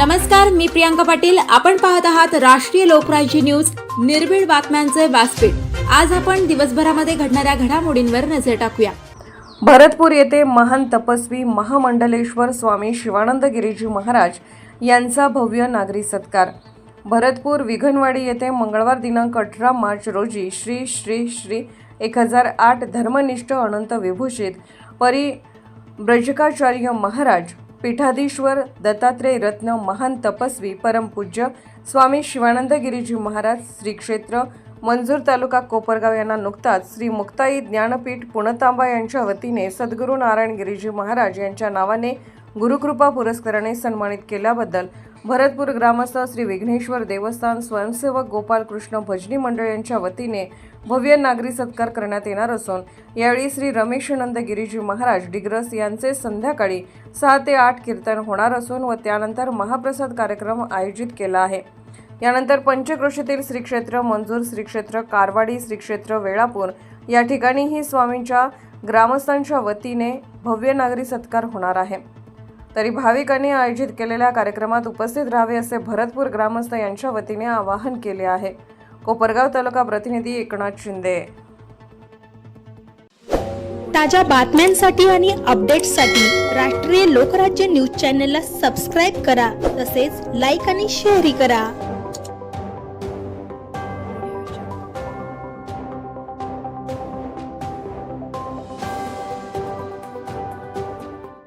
नमस्कार मी प्रियांका पाटील. आपण पाहत आहात राष्ट्रीय लोकराज्य न्यूज. निर्भीड बातम्यांचे व्यासपीठ. आज आपण दिवसभरामध्ये घडणाऱ्या घडामोडींवर नजर टाकूया. भरतपूर येथे महान तपस्वी महामंडलेश्वर स्वामी शिवानंद गिरीजी महाराज यांचा भव्य नागरी सत्कार. भरतपूर विघनवाडी येथे मंगळवार दिनांक अठरा मार्च रोजी श्री श्री श्री एक हजार आठ धर्मनिष्ठ अनंत विभूषित परी ब्रजकाचार्य महाराज पीठाधीश्वर दत्तात्रेय रत्न महान तपस्वी परमपूज्य स्वामी शिवानंद गिरीजी महाराज श्री क्षेत्र मंजूर तालुका कोपरगाव यांना नुकताच श्री मुक्ताई ज्ञानपीठ पुणतांबा यांच्या वतीने सद्गुरू नारायण गिरीजी महाराज यांच्या नावाने गुरुकृपा पुरस्काराने सन्मानित केल्याबद्दल भरतपूर ग्रामस्थ श्री विघ्नेश्वर देवस्थान स्वयंसेवक गोपाल कृष्ण भजनी मंडळ यांच्या वतीने भव्य नागरी सत्कार करण्यात येणार असून यावेळी श्री रमेशानंद गिरीजी महाराज डिग्रस यांचे संध्याकाळी सहा ते आठ कीर्तन होणार असून व त्यानंतर महाप्रसाद कार्यक्रम आयोजित केला आहे. यानंतर पंचक्रोशीतील श्री क्षेत्र मंजूर श्री क्षेत्र कारवाडी श्री क्षेत्र वेळापूर या ठिकाणीही स्वामींच्या ग्रामस्थांच्या वतीने भव्य नागरी सत्कार होणार आहे. तरी भाविकांनी आयोजित केलेल्या कार्यक्रमात उपस्थित राहावे असे भरतपूर ग्रामस्थ यांच्या वतीने आवाहन केले आहे. कोपरगाव तालुका प्रतिनिधी एकनाथ शिंदे. ताज्या बातम्यांसाठी आणि अपडेट्ससाठी राष्ट्रीय लोकराज्य न्यूज चॅनलला सबस्क्राईब करा तसेच लाईक आणि शेअरही करा.